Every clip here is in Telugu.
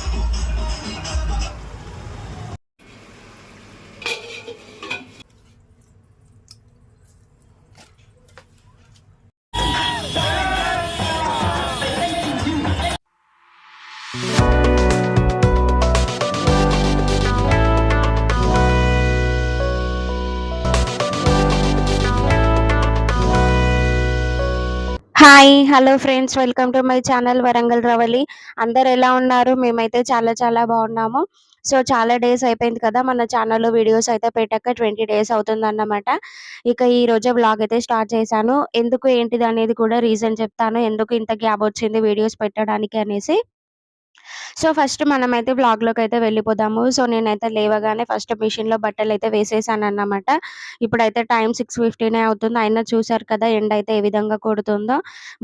Oh. Hi hello friends welcome to my channel Warangal Ravali అందరు ఎలా ఉన్నారు? మేమైతే చాలా చాలా బాగున్నాము. సో చాలా డేస్ అయిపోయింది కదా మన ఛానల్లో వీడియోస్ అయితే పెట్టాక ట్వంటీ డేస్ అవుతుందన్నమాట. ఇక ఈ రోజే బ్లాగ్ అయితే స్టార్ట్ చేశాను. ఎందుకు ఏంటిది అనేది కూడా రీజన్ చెప్తాను. ఎందుకు ఇంత గ్యాప్ వచ్చింది వీడియోస్ పెట్టడానికి అనేసి. సో ఫస్ట్ మనమైతే బ్లాగ్లోకి లోకి అయితే వెళ్ళిపోదాము. సో నేనైతే లేవగానే ఫస్ట్ మిషన్లో బట్టలు అయితే వేసేసాను అన్నమాట ఇప్పుడైతే టైం సిక్స్ ఫిఫ్టీనే అవుతుంది. అయినా చూసారు కదా ఎండ అయితే ఏ విధంగా కొడుతుందో.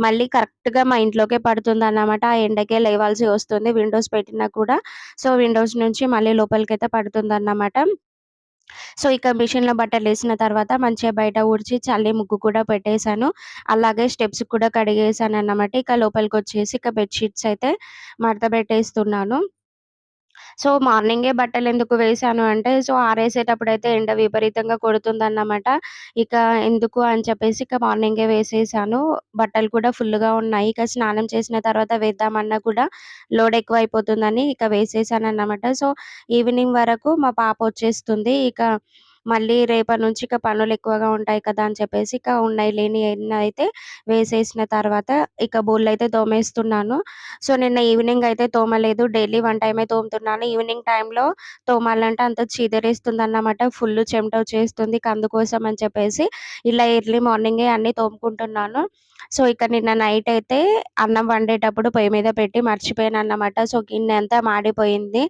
మళ్ళీ కరెక్ట్గా మా ఇంట్లోకే పడుతుంది అన్నమాట ఆ ఎండకే లేవాల్సి వస్తుంది విండోస్ పెట్టినా కూడా. సో విండోస్ నుంచి మళ్ళీ లోపలికి అయితే పడుతుంది అన్నమాట సో ఇక మిషన్లో బట్టలు వేసిన తర్వాత మంచిగా బయట ఊడ్చి చల్లి ముగ్గు కూడా పెట్టేశాను. అలాగే స్టెప్స్ కూడా కడిగేసాను అన్నమాట ఇక లోపలికి వచ్చేసి ఇక బెడ్షీట్స్ అయితే మడత పెట్టేస్తున్నాను. సో మార్నింగే బట్టలు ఎందుకు వేసాను అంటే సో ఆరేసేటప్పుడు అయితే ఎండ విపరీతంగా కొడుతుందన్నమాట. ఇక ఎందుకు అని చెప్పేసి ఇక మార్నింగే వేసేసాను. బట్టలు కూడా ఫుల్గా గా ఉన్నాయి. ఇక స్నానం చేసిన తర్వాత వేద్దామన్నా కూడా లోడ్ ఎక్కువ అయిపోతుందని ఇక వేసేసాను అన్నమాట సో ఈవినింగ్ వరకు మా పాప వచ్చేస్తుంది. ఇక మళ్ళీ రేపటి నుంచి ఇక పనులు ఎక్కువగా ఉంటాయి కదా అని చెప్పేసి ఇక ఉన్నాయి. లేని అయితే వేసేసిన తర్వాత ఇక బోళ్ళు అయితే తోమేస్తున్నాను. సో నిన్న ఈవినింగ్ అయితే తోమలేదు. డైలీ వన్ టైమే తోముతున్నాను. ఈవినింగ్ టైంలో తోమాలంటే అంత చీదరేస్తుంది అన్నమాట ఫుల్ చెమట వచ్చేస్తుంది అందుకోసం అని చెప్పేసి ఇలా ఎర్లీ మార్నింగే అన్ని తోముకుంటున్నాను. సో ఇక నిన్న నైట్ అయితే అన్నం వండేటప్పుడు పొయ్యి మీద పెట్టి మర్చిపోయాను అన్నమాట సో గిన్నె అంతా మాడిపోయింది.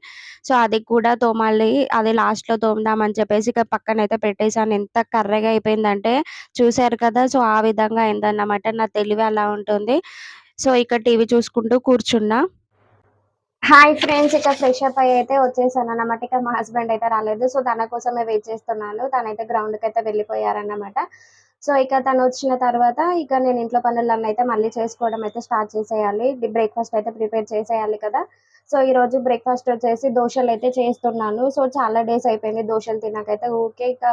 సో అది కూడా తోమాలి అది లాస్ట్లో తోముదామని చెప్పేసి ఇక పక్కన అయితే పెట్టేశాను. ఎంత కర్రగా అయిపోయిందంటే చూసారు కదా! సో ఆ విధంగా అయిందన్నమాట. నా తెలివి అలా ఉంటుంది. సో ఇక్కడ టీవీ చూసుకుంటూ కూర్చున్నా. హాయ్ ఫ్రెండ్స్ ఇక ఫ్రెష్ అప్ అయ్యి అయితే వచ్చేసాను అన్నమాట ఇక మా హస్బెండ్ అయితే రాలేదు. సో తన కోసమే వెయిట్ చేస్తున్నాను. తనైతే గ్రౌండ్కి అయితే వెళ్ళిపోయారన్నమాట. సో ఇక తను వచ్చిన తర్వాత ఇక నేను ఇంట్లో పనులన్నీ అయితే మళ్ళీ చేసుకోవడం అయితే స్టార్ట్ చేసేయాలి. బ్రేక్ఫాస్ట్ అయితే ప్రిపేర్ చేసేయాలి కదా! సో ఈ రోజు బ్రేక్ఫాస్ట్ వచ్చేసి దోశలు అయితే చేస్తున్నాను. సో చాలా డేస్ అయిపోయింది దోశలు తినకైతే. ఊకే ఇక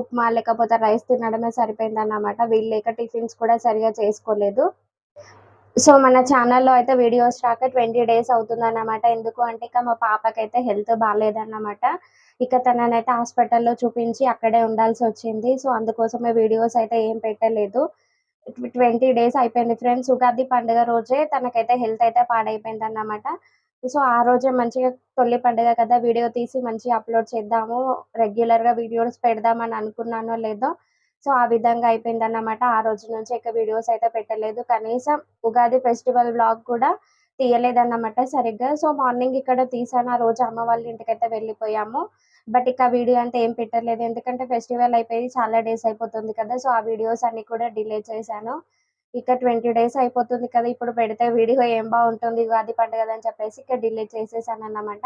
ఉప్మా లేకపోతే రైస్ తినడమే సరిపోయింది అన్నమాట వీళ్ళు లేక టిఫిన్స్ కూడా సరిగా చేసుకోలేదు. సో మన ఛానల్లో అయితే వీడియోస్ రాక ట్వంటీ డేస్ అవుతుంది అన్నమాట ఎందుకు అంటే ఇక మా పాపకైతే హెల్త్ బాగాలేదన్నమాట ఇక తననైతే హాస్పిటల్లో చూపించి అక్కడే ఉండాల్సి వచ్చింది. సో అందుకోసమే వీడియోస్ అయితే ఏం పెట్టలేదు. ట్వంటీ డేస్ అయిపోయింది ఫ్రెండ్స్ ఉగాది పండుగ రోజే తనకైతే హెల్త్ అయితే పాడైపోయింది అన్నమాట సో ఆ రోజే మంచిగా తొలి పండుగ కదా వీడియో తీసి మంచిగా అప్లోడ్ చేద్దాము రెగ్యులర్గా వీడియోస్ పెడదామని అనుకున్నానో లేదో సో ఆ విధంగా అయిపోయింది అన్నమాట ఆ రోజు నుంచి ఇక వీడియోస్ అయితే పెట్టలేదు. కనీసం ఉగాది ఫెస్టివల్ బ్లాగ్ కూడా తీయలేదన్నమాట సరిగ్గా. సో మార్నింగ్ ఇక్కడ తీసాను. ఆ రోజు అమ్మ వాళ్ళ ఇంటికి అయితే వెళ్ళిపోయాము. బట్ ఇక వీడియో అంతా ఏం పెట్టలేదు. ఎందుకంటే ఫెస్టివల్ అయిపోయి చాలా డేస్ అయిపోతుంది కదా సో ఆ వీడియోస్ అన్ని కూడా డిలే చేశాను. ఇక ట్వంటీ డేస్ అయిపోతుంది కదా ఇప్పుడు పెడితే వీడియో ఏం బాగుంటుంది ఉగాది పండుగ అని చెప్పేసి ఇక డిలే చేసేసాను అన్నమాట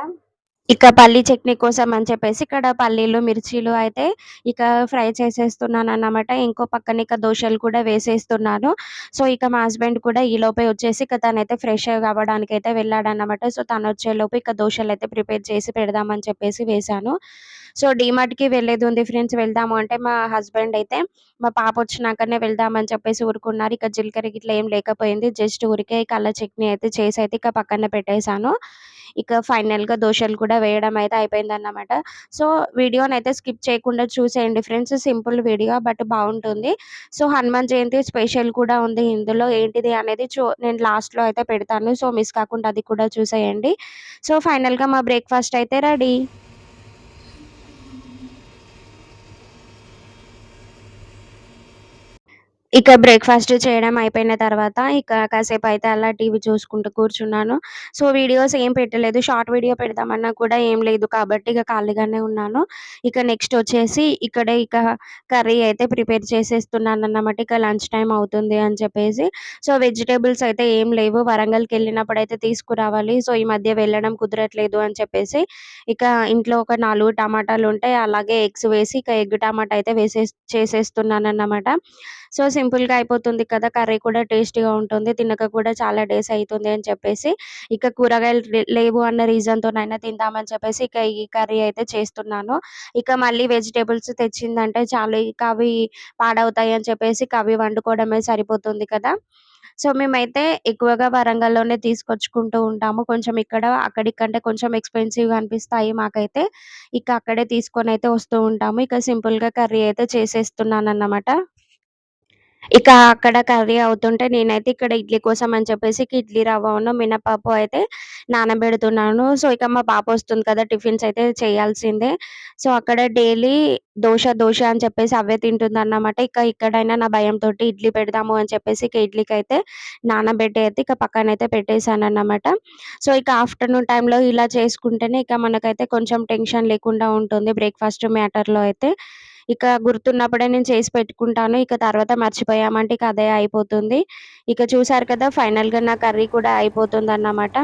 ఇక పల్లి చట్నీ కోసం అని చెప్పేసి ఇక్కడ పల్లీలు మిర్చీలు అయితే ఇక ఫ్రై చేసేస్తున్నాను అన్నమాట ఇంకో పక్కన ఇక దోశలు కూడా వేసేస్తున్నాను. సో ఇక మా హస్బెండ్ కూడా ఈ లోపే వచ్చేసి ఇక తనైతే ఫ్రెష్ అవ్వడానికి అయితే వెళ్ళాడు అన్నమాట సో తను వచ్చే లోపు ఇక దోశలు అయితే ప్రిపేర్ చేసి పెడదామని చెప్పేసి వేశాను. సో డిమార్ట్కి వెళ్ళేది ఉంది ఫ్రెండ్స్. వెళ్దాము అంటే మా హస్బెండ్ అయితే మా పాప వచ్చినాకనే వెళ్దామని చెప్పేసి ఊరుకున్నారు. ఇక జీలకర్ర ఇట్లా ఏం లేకపోయింది. జస్ట్ ఊరికే ఇక చట్నీ అయితే చేసి అయితే ఇక పక్కన పెట్టేశాను. ఇక ఫైనల్గా దోశలు కూడా వేయడం అయితే అయిపోయింది అన్నమాట సో వీడియోని అయితే స్కిప్ చేయకుండా చూసేయండి ఫ్రెండ్స్. సింపుల్ వీడియో బట్ బాగుంటుంది. సో హనుమాన్ జయంతి స్పెషల్ కూడా ఉంది. ఇందులో ఏంటిది అనేది చూ నేను లాస్ట్లో అయితే పెడతాను. సో మిస్ కాకుండా అది కూడా చూసేయండి. సో ఫైనల్గా మా బ్రేక్ఫాస్ట్ అయితే రెడీ. ఇక బ్రేక్ఫాస్ట్ చేయడం అయిపోయిన తర్వాత ఇక కాసేపు అయితే అలా టీవీ చూసుకుంటూ కూర్చున్నాను. సో వీడియోస్ ఏం పెట్టలేదు. షార్ట్ వీడియో పెడదామన్నా కూడా ఏం లేదు. కాబట్టి ఇక ఖాళీగానే ఉన్నాను. ఇక నెక్స్ట్ వచ్చేసి ఇక్కడే ఇక కర్రీ అయితే ప్రిపేర్ చేసేస్తున్నాను అన్నమాట ఇక లంచ్ టైం అవుతుంది అని చెప్పేసి. సో వెజిటేబుల్స్ అయితే ఏం లేవు. వరంగల్కి వెళ్ళినప్పుడు అయితే తీసుకురావాలి. సో ఈ మధ్య వెళ్ళడం కుదరట్లేదు అని చెప్పేసి ఇక ఇంట్లో ఒక నాలుగు టమాటాలు ఉంటాయి అలాగే ఎగ్స్ వేసి ఇక ఎగ్ టమాటా అయితే వేసే చేసేస్తున్నాను అన్నమాట సో సింపుల్‌గా అయిపోతుంది కదా! కర్రీ కూడా టేస్టీగా ఉంటుంది. తినక కూడా చాలా డేస్ అవుతుంది అని చెప్పేసి, ఇక కూరగాయలు లేవు అన్న రీజన్‌తోనైనా తిందామని చెప్పేసి ఇక ఈ కర్రీ అయితే చేస్తున్నాను. ఇక మళ్ళీ వెజిటేబుల్స్ తెచ్చిందంటే చాలా ఇక అవి పాడవుతాయి అని చెప్పేసి కవి అవి వండుకోవడమే సరిపోతుంది కదా! సో, మేమైతే ఎక్కువగా వరంగల్‌లోనే తీసుకొచ్చుకుంటూ ఉంటాము. కొంచెం ఇక్కడ అక్కడికంటే కొంచెం ఎక్స్‌పెన్సివ్‌గా అనిపిస్తాయి మాకైతే. ఇక అక్కడే అయితే వస్తూ ఉంటాము. ఇక సింపుల్‌గా కర్రీ అయితే చేసేస్తున్నాను అన్నమాట ఇక అక్కడ కర్రీ అవుతుంటే నేనైతే ఇక్కడ ఇడ్లీ కోసం అని చెప్పేసి ఇడ్లీ రవ్వను, మినపప్పు అయితే నానబెడుతున్నాను. సో, ఇక మా పాప వస్తుంది కదా! టిఫిన్స్ అయితే చేయాల్సిందే. సో, అక్కడ డైలీ దోశ దోశ అని చెప్పేసి అవే తింటుందన్నమాట. ఇక ఇక్కడైనా నా భయంతో ఇడ్లీ పెడదాము అని చెప్పేసి ఇక ఇడ్లీకైతే నానబెట్టి అయితే ఇక పక్కనైతే పెట్టేసానన్నమాట. సో, ఇక ఆఫ్టర్‌నూన్ టైంలో ఇలా చేసుకుంటేనే ఇక మనకైతే కొంచెం టెన్షన్ లేకుండా ఉంటుంది బ్రేక్‌ఫాస్ట్ మ్యాటర్‌లో అయితే. ఇక గుర్తున్నప్పుడే నేను చేసి పెట్టుకుంటాను. ఇక తర్వాత మర్చిపోయామంటే ఇక అదే అయిపోతుంది. ఇక చూసారు కదా! ఫైనల్‌గా నా కర్రీ కూడా అయిపోతుంది అన్నమాట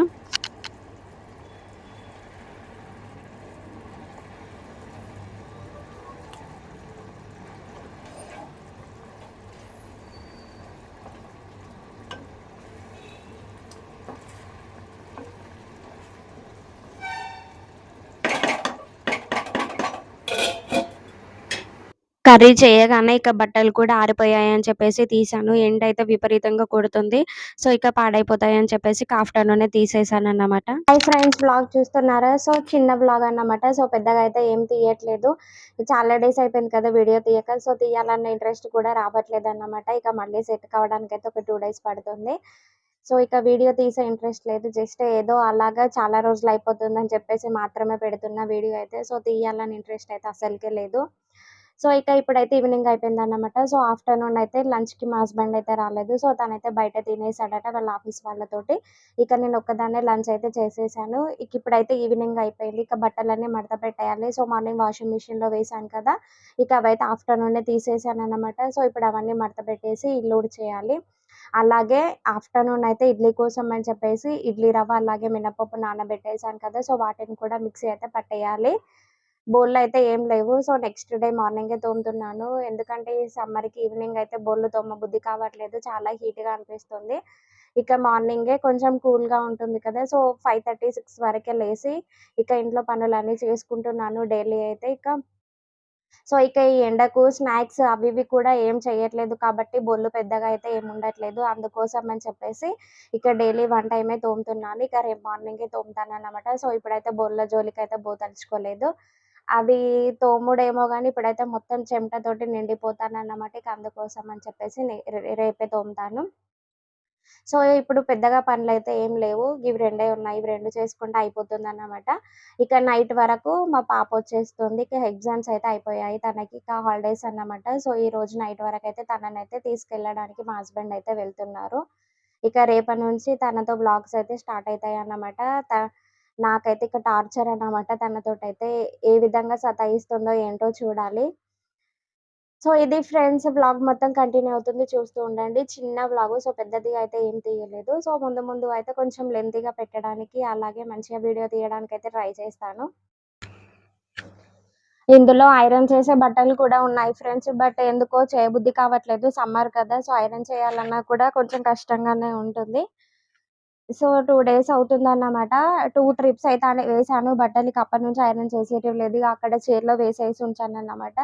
కర్రీ చేయగానే ఇక బట్టలు కూడా ఆరిపోయాయి అని చెప్పేసి తీశాను. అయితే విపరీతంగా కొడుతుంది. సో, ఇక పాడైపోతాయని చెప్పేసి ఆఫ్టర్నూనే తీసేసాను అన్నమాట హై ఫ్రెండ్స్ బ్లాగ్ చూస్తున్నారా? సో, చిన్న బ్లాగ్ అన్నమాట. సో, పెద్దగా అయితే ఏం తీయట్లేదు. చాలా డేస్ అయిపోయింది కదా! వీడియో తీయక. సో, తీయాలన్న ఇంట్రెస్ట్ కూడా రావట్లేదు అన్నమాట ఇక మళ్ళీ సెట్ కావడానికి అయితే ఒక టూ డేస్ పడుతుంది. సో, ఇక వీడియో తీసే ఇంట్రెస్ట్ లేదు. జస్ట్ ఏదో అలాగా చాలా రోజులు అయిపోతుందని చెప్పేసి మాత్రమే పెడుతున్న వీడియో అయితే. సో, తీయాలని ఇంట్రెస్ట్ అయితే అసలుకే లేదు. సో, ఇక ఇప్పుడైతే ఈవినింగ్ అయిపోయిందన్నమాట. సో, ఆఫ్టర్‌నూన్ అయితే లంచ్‌కి మా హస్బెండ్ అయితే రాలేదు. సో, తనైతే బయట తినేసాడట వాళ్ళ ఆఫీస్ వాళ్ళతోటి. ఇక నేను ఒక్కదాన్నే లంచ్ అయితే చేసేసాను. ఇక ఇప్పుడైతే ఈవినింగ్ అయిపోయింది. ఇక బట్టలన్నీ మడత పెట్టేయాలి. సో, మార్నింగ్ వాషింగ్ మిషన్‌లో వేసాను కదా! ఇక అవైతే ఆఫ్టర్‌నూనే తీసేసానన్నమాట. సో, ఇప్పుడు అవన్నీ మడత పెట్టేసి ఇల్లు ఊడ్చేయాలి. అలాగే ఆఫ్టర్‌నూన్ అయితే ఇడ్లీ కోసం అని చెప్పేసి ఇడ్లీ రవ్వ అలాగే మినపప్పు నానబెట్టేసాను కదా! సో, వాటిని కూడా మిక్సీ అయితే పట్టేయాలి. బోళ్ళు అయితే ఏం లేవు. సో, నెక్స్ట్ డే మార్నింగే తోముతున్నాను. ఎందుకంటే ఈ సమ్మర్‌కి ఈవినింగ్ అయితే బోళ్ళు తోమబుద్ధి కావట్లేదు. చాలా హీట్‌గా అనిపిస్తుంది. ఇక మార్నింగే కొంచెం కూల్‌గా ఉంటుంది కదా! సో, 5:30, 6 వరకే లేసి ఇక ఇంట్లో పనులన్నీ చేసుకుంటున్నాను డైలీ అయితే. ఇక సో, ఇక ఈ ఎండకు స్నాక్స్ అవి ఇవి కూడా ఏం చేయట్లేదు కాబట్టి బొల్లు పెద్దగా అయితే ఏమి ఉండట్లేదు. అందుకోసం అని చెప్పేసి ఇక డైలీ వన్ టైమే తోముతున్నాను. ఇక రేపు మార్నింగే తోముతానన్నమాట. సో, ఇప్పుడైతే బొల్ల జోలికి అయితే పోతలుచుకోలేదు అవి తోముడేమో కానీ ఇప్పుడైతే మొత్తం చెమటతోటి నిండిపోతానన్నమాట. ఇక అందుకోసం అని చెప్పేసి రేపే తోముతాను. సో, ఇప్పుడు పెద్దగా పనులు అయితే ఏం లేవు. ఇవి రెండే ఉన్నాయి. ఇవి రెండు చేసుకుంటే అయిపోతుందన్నమాట. ఇక నైట్ వరకు మా పాప వచ్చేస్తుంది. ఇక ఎగ్జామ్స్ అయితే అయిపోయాయి తనకి. ఇక హాలిడేస్ అన్నమాట. సో, ఈ రోజు నైట్ వరకు అయితే తనని అయితే తీసుకెళ్ళడానికి మా హస్బెండ్ అయితే వెళ్తున్నారు. ఇక రేపటి నుంచి తనతో బ్లాగ్స్ అయితే స్టార్ట్ అవుతాయి అన్నమాట నాకైతే ఇక టార్చర్ అన్నమాట తనతోటైతే. ఏ విధంగా సతాయిస్తుందో ఏంటో చూడాలి. సో, ఇది ఫ్రెండ్స్ వ్లాగ్ మొత్తం కంటిన్యూ అవుతుంది. చూస్తూ ఉండండి. చిన్న బ్లాగ్ సో, పెద్దదిగా అయితే ఏం తీయలేదు. సో, ముందు ముందు అయితే కొంచెం లెంతీగా పెట్టడానికి అలాగే మంచిగా వీడియో తీయడానికి అయితే ట్రై చేస్తాను. ఇందులో ఐరన్ చేసే బట్టలు కూడా ఉన్నాయి ఫ్రెండ్స్. బట్ ఎందుకో చేయబుద్ధి కావట్లేదు. సమ్మర్ కదా! సో, ఐరన్ చేయాలన్నా కూడా కొంచెం కష్టంగానే ఉంటుంది. సో, టూ డేస్ అవుతుందన్నమాట. టూ ట్రిప్స్ అయితే వేసాను బట్టలు. ఇక అప్పటి నుంచి ఐరన్ చేసేటివి లేదు. అక్కడ చీరలో వేసేసి ఉంచాను అన్నమాట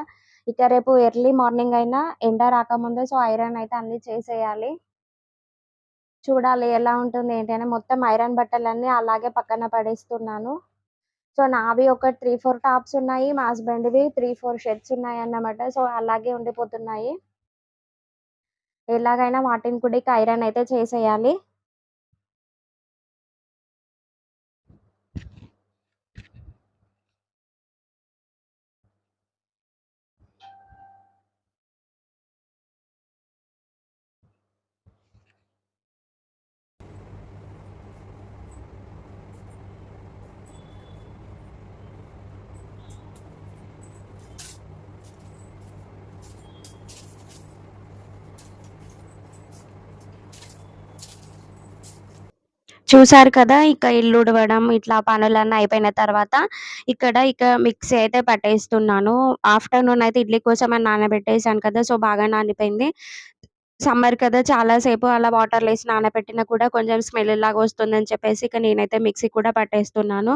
ఇక రేపు ఎర్లీ మార్నింగ్ అయినా ఎండ రాకముందే సో, ఐరన్ అయితే అన్ని చేసేయాలి. చూడాలి ఎలా ఉంటుంది ఏంటి అని. మొత్తం ఐరన్ బట్టలన్నీ అలాగే పక్కన పడేస్తున్నాను. సో, నావి ఒక 3, 4 టాప్స్ ఉన్నాయి. మా హస్బెండ్‌వి 3, 4 షర్ట్స్ ఉన్నాయన్నమాట. సో, అలాగే ఉండిపోతున్నాయి. ఎలాగైనా వాటిని కూడా ఇక ఐరన్ అయితే చేసేయాలి. చూసారు కదా! ఇక ఇల్లు ఉడవడం ఇట్లా పనులన్నీ అయిపోయిన తర్వాత ఇక్కడ ఇక మిక్సీ అయితే పట్టేస్తున్నాను. ఆఫ్టర్‌నూన్ అయితే ఇడ్లీ కోసం అని నానబెట్టేసాను కదా! సో, బాగా నానిపోయింది. సమ్మర్ కదా చాలా సేపు అలా వాటర్‌లో ఏసి నానబెట్టినా కూడా కొంచెం స్మెల్ లాగా వస్తుందని చెప్పేసి ఇక నేనైతే మిక్సీ కూడా పట్టేస్తున్నాను.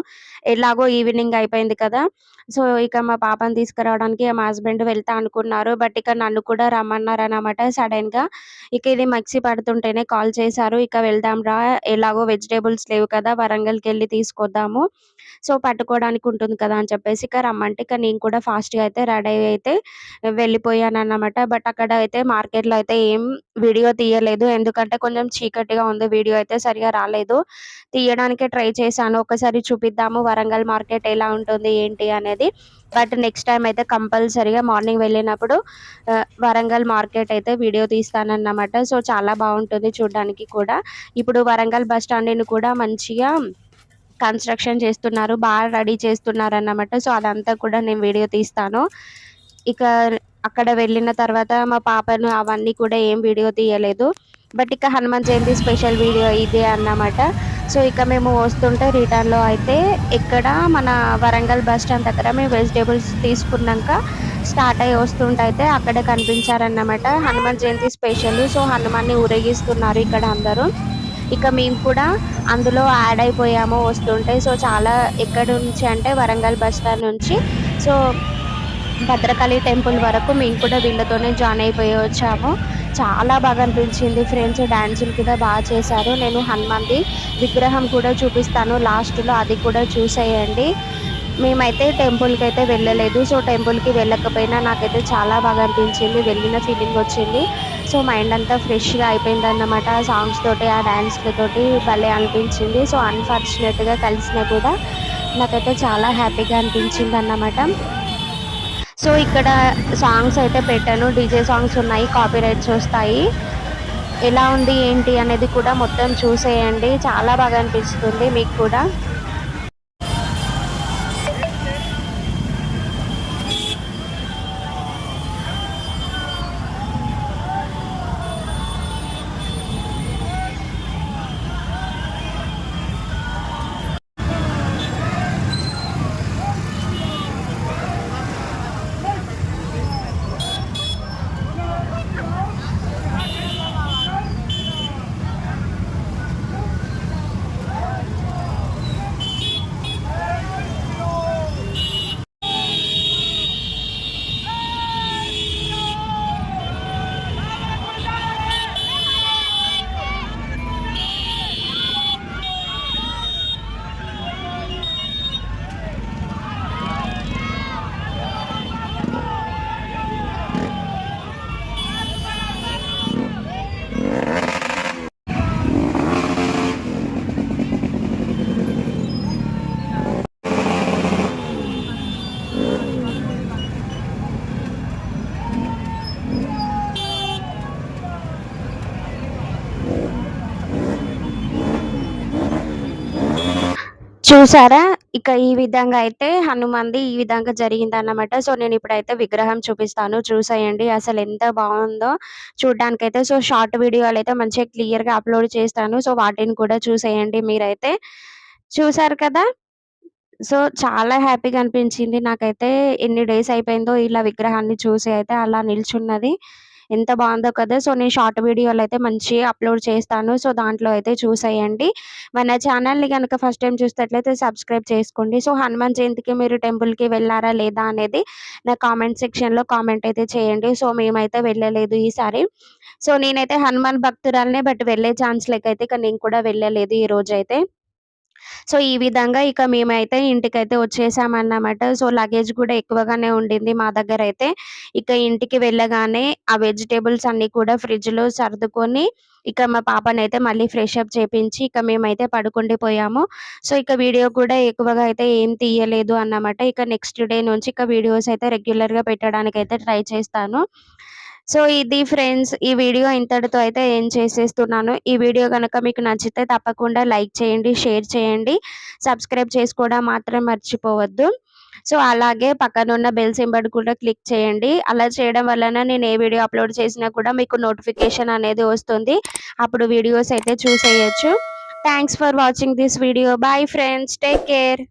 ఎలాగో ఈవినింగ్ అయిపోయింది కదా! సో, ఇక మా పాపని తీసుకురావడానికి మా హస్బెండ్ వెళ్తా అనుకున్నారు. బట్ ఇక నన్ను కూడా రమ్మన్నారు అనమాట సడన్గా ఇక ఇది మిక్సీ పడుతుంటేనే కాల్ చేశారు. "ఇక వెళ్దాం రా ఎలాగో వెజిటేబుల్స్ లేవు కదా! వరంగల్‌కెళ్ళి తీసుకొద్దాము. సో, పట్టుకోవడానికి ఉంటుంది కదా!" అని చెప్పేసి ఇక రమ్మంటే ఇక నేను కూడా ఫాస్ట్‌గా అయితే రెడీ అయితే వెళ్ళిపోయాను అన్నమాట బట్ అక్కడ అయితే మార్కెట్‌లో అయితే ఏం వీడియో తీయలేదు. ఎందుకంటే కొంచెం చీకటిగా ఉంది. వీడియో అయితే సరిగా రాలేదు. తీయడానికే ట్రై చేశాను. ఒకసారి చూపిద్దాము వరంగల్ మార్కెట్ ఎలా ఉంటుంది ఏంటి అనేది. బట్ నెక్స్ట్ టైం అయితే కంపల్సరీగా మార్నింగ్ వెళ్ళినప్పుడు వరంగల్ మార్కెట్ అయితే వీడియో తీస్తానన్నమాట. సో, చాలా బాగుంటుంది చూడడానికి కూడా. ఇప్పుడు వరంగల్ బస్ స్టాండ్‌ని కూడా మంచిగా కన్‌స్ట్రక్షన్ చేస్తున్నారు. బాగా రెడీ చేస్తున్నారు అన్నమాట సో, అదంతా కూడా నేను వీడియో తీస్తాను. ఇక అక్కడ వెళ్ళిన తర్వాత మా పాపను అవన్నీ కూడా ఏం వీడియో తీయలేదు. బట్ ఇక హనుమాన్ జయంతి స్పెషల్ వీడియో ఇదే అన్నమాట. సో, ఇక మేము వస్తుంటే రిటర్న్‌లో అయితే ఇక్కడ మన వరంగల్ బస్ స్టాండ్ దగ్గర మేము వెజిటేబుల్స్ తీసుకున్నాక స్టార్ట్ అయ్యి వస్తుంటే అయితే అక్కడే కనిపించారన్నమాట. హనుమాన్ జయంతి స్పెషల్. సో, హనుమాన్‌ని ఊరేగిస్తున్నారు ఇక్కడ అందరూ. ఇక మేము కూడా అందులో యాడ్ అయిపోయాము వస్తుంటే. సో, చాలా ఎక్కడి నుంచి అంటే వరంగల్ బస్ స్టాండ్ నుంచి సో, భద్రకాళి టెంపుల్ వరకు మేము కూడా వీళ్ళతోనే జాయిన్ అయిపోయి వచ్చాము. చాలా బాగా అనిపించింది ఫ్రెండ్స్. డ్యాన్సులు కూడా బాగా చేశారు. నేను హనుమంది విగ్రహం కూడా చూపిస్తాను లాస్ట్‌లో అది కూడా చూసేయండి. మేమైతే టెంపుల్కి అయితే వెళ్ళలేదు. సో, టెంపుల్‌కి వెళ్ళకపోయినా నాకైతే చాలా బాగా అనిపించింది. వెళ్ళిన ఫీలింగ్ వచ్చింది. సో, మైండ్ అంతా ఫ్రెష్‌గా అయిపోయిందన్నమాట. ఆ సాంగ్స్ తోటి, ఆ డ్యాన్స్లతోటి భలే అనిపించింది. సో, అన్‌ఫార్చునేట్‌గా కలిసినా కూడా నాకైతే చాలా హ్యాపీగా అనిపించింది అన్నమాట సో, ఇక్కడ సాంగ్స్ అయితే పెట్టాను. డీజే సాంగ్స్ ఉన్నాయి. కాపీరైట్స్ వస్తాయి. ఎలా ఉంది ఏంటి అనేది కూడా మొత్తం చూసేయండి. చాలా బాగా అనిపిస్తుంది మీకు కూడా. చూసారా? ఇక ఈ విధంగా అయితే హనుమంది ఈ విధంగా జరిగింది అన్నమాట సో, నేను ఇప్పుడైతే విగ్రహం చూపిస్తాను చూసేయండి. అసలు ఎంత బాగుందో చూడడానికైతే సో, షార్ట్ వీడియోలు అయితే మంచిగా క్లియర్‌గా అప్‌లోడ్ చేస్తాను. సో, వాటిని కూడా చూసేయండి మీరైతే. చూసారు కదా! సో, చాలా హ్యాపీగా అనిపించింది నాకైతే. ఎన్ని డేస్ అయిపోయిందో ఇలా విగ్రహాన్ని చూసి అయితే అలా నిల్చున్నది. ఎంత బాగుందో కదా! సో, నేను షార్ట్ వీడియోలు అయితే మంచిగా అప్‌లోడ్ చేస్తాను. సో, దాంట్లో అయితే చూసేయండి. మన ఛానల్‌ని కనుక ఫస్ట్ టైం చూసినట్లయితే సబ్స్క్రైబ్ చేసుకోండి. సో, హనుమాన్ జయంతికి మీరు టెంపుల్‌కి వెళ్ళారా లేదా అనేది నా కామెంట్ సెక్షన్‌లో కామెంట్ అయితే చేయండి. సో, మేమైతే వెళ్ళలేదు ఈసారి. సో, నేనైతే హనుమాన్ భక్తురాలనే బట్ వెళ్ళే ఛాన్స్ లేకైతే ఇక నేను కూడా వెళ్ళలేదు ఈ రోజైతే. సో, ఈ విధంగా ఇక మేమైతే ఇంటికైతే వచ్చేసామన్నమాట. సో, లగేజ్ కూడా ఎక్కువగానే ఉండింది మా దగ్గర అయితే ఇక ఇంటికి వెళ్ళగానే ఆ వెజిటేబుల్స్ అన్నీ కూడా ఫ్రిడ్జ్‌లో సర్దుకొని ఇక మా పాపనైతే మళ్ళీ ఫ్రెష్ అప్ చేపించి ఇక మేమైతే పడుకుండిపోయాము. సో, ఇక వీడియో కూడా ఎక్కువగా అయితే ఏం తీయలేదు అన్నమాట. ఇక నెక్స్ట్ డే నుంచి ఇక వీడియోస్ అయితే రెగ్యులర్‌గా అయితే ట్రై చేస్తాను. సో, ఇది ఫ్రెండ్స్ ఈ వీడియో ఇంతటితో అయితే ఏం చేసేస్తున్నాను. ఈ వీడియో కనుక మీకు నచ్చితే తప్పకుండా లైక్ చేయండి, షేర్ చేయండి. సబ్స్క్రైబ్ చేసుకోవడం మాత్రం మర్చిపోవద్దు. సో, అలాగే పక్కనున్న బెల్ సింబల్ కూడా క్లిక్ చేయండి. అలా చేయడం వలన నేను ఏ వీడియో అప్‌లోడ్ చేసినా కూడా మీకు నోటిఫికేషన్ అనేది వస్తుంది. అప్పుడు వీడియోస్ అయితే చూసేయొచ్చు. Thanks for watching this video. Bye friends. Take care.